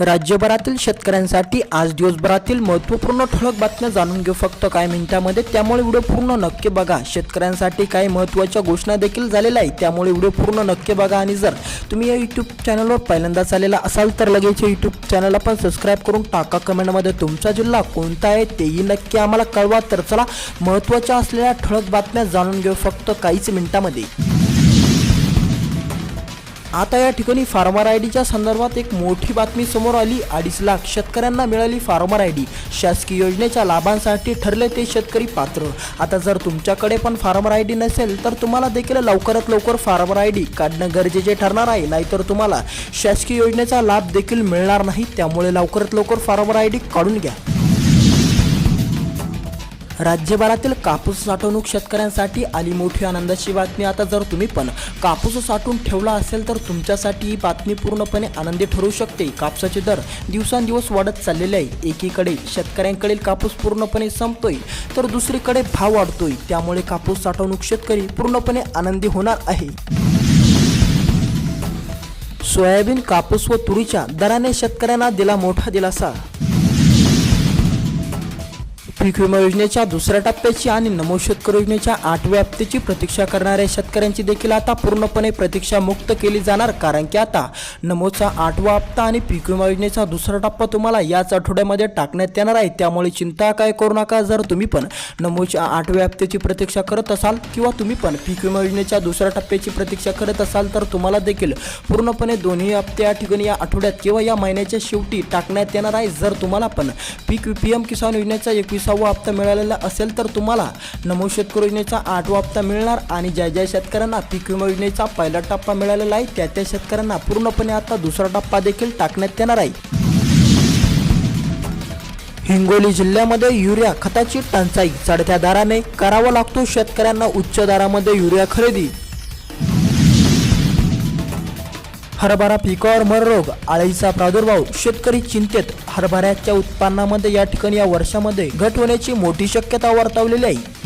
राज्यभरातील शेतकऱ्यांसाठी आज दिवसभरातील महत्त्वपूर्ण ठळक बातम्या जाणून घेऊ फक्त काही मिनिटांमध्ये. त्यामुळे व्हिडिओ पूर्ण नक्की बघा. शेतकऱ्यांसाठी काही महत्त्वाच्या घोषणा देखील झालेल्या आहे त्यामुळे व्हिडिओ पूर्ण नक्की बघा आणि जर तुम्ही या यूट्यूब चॅनलवर पहिल्यांदाच आलेला असाल तर लगेच यूट्यूब चॅनलला पण सबस्क्राईब करून टाका. कमेंटमध्ये तुमचा जिल्हा कोणता आहे तेही नक्की आम्हाला कळवा. तर चला महत्त्वाच्या असलेल्या ठळक बातम्या जाणून घेऊ फक्त काहीच मिनिटांमध्ये. आता या ठिकाणी फार्मर आय डीच्या संदर्भात एक मोठी बातमी समोर आली. अडीच लाख शेतकऱ्यांना मिळाली फार्मर आय डी. शासकीय योजनेच्या लाभांसाठी ठरले ते शेतकरी पात्र. आता जर तुमच्याकडे पण फार्मर आय डी नसेल तर तुम्हाला देखील लवकरात लवकर फार्मर आय डी काढणं गरजेचे ठरणार आहे. नाहीतर तुम्हाला शासकीय योजनेचा लाभ देखील मिळणार नाही. त्यामुळे लवकरात लवकर फार्मर आय डी काढून घ्या. राज्यभरातील कापूस साठवणूक शेतकऱ्यांसाठी आली मोठी आनंदाची बातमी. आता जर तुम्ही पण कापूस साठवून ठेवला असेल तर तुमच्यासाठी ही बातमी पूर्णपणे आनंदी ठरू शकते. कापसाचे दर दिवसांदिवस वाढत चाललेले आहे. एकीकडे शेतकऱ्यांकडील कापूस पूर्णपणे संपतोय तर दुसरीकडे भाव वाढतोय. त्यामुळे कापूस साठवणूक शेतकरी पूर्णपणे आनंदी होणार आहे. सोयाबीन कापूस व तुरीच्या दराने शेतकऱ्यांना दिला मोठा दिलासा. पीक विमा योजनेच्या दुसऱ्या टप्प्याची आणि नमो शेतकरी योजनेच्या आठव्या हप्त्याची प्रतीक्षा करणाऱ्या शेतकऱ्यांची देखील आता पूर्णपणे प्रतीक्षा मुक्त केली जाणार कारण की आता नमोचा आठवा हप्ता आणि पीक विमा योजनेचा दुसरा टप्पा तुम्हाला याच आठवड्यामध्ये टाकण्यात येणार आहे. त्यामुळे चिंता काय करू नका जर तुम्ही पण नमोच्या आठव्या हप्त्याची प्रतीक्षा करत असाल किंवा तुम्ही पण पीक विमा योजनेच्या दुसऱ्या टप्प्याची प्रतीक्षा करत असाल तर तुम्हाला देखील पूर्णपणे दोन्ही हप्ते या ठिकाणी या आठवड्यात किंवा या महिन्याच्या शेवटी टाकण्यात येणार आहे. जर तुम्हाला पण पीक पी एम किसान योजनेचा सहावा हप्ता मिळालेला असेल तर तुम्हाला नमो शेतकरी योजनेचा आठवा हप्ता मिळणार आणि ज्या ज्या शेतकऱ्यांना पीक विमा योजनेचा पहिला टप्पा मिळालेला आहे त्या त्या शेतकऱ्यांना पूर्णपणे आता दुसरा टप्पा देखील टाकण्यात येणार आहे. हिंगोली जिल्ह्यामध्ये युरिया खताची टंचाई चढत्या दराने करावा लागतो. शेतकऱ्यांना उच्च दरामध्ये युरिया खरेदी हरभरा पिकावर मररोग आळीचा प्रादुर्भाव शेतकरी चिंतेत हरभऱ्याच्या उत्पन्नामध्ये या ठिकाणी या वर्षामध्ये घट होण्याची मोठी शक्यता वर्तवलेली आहे.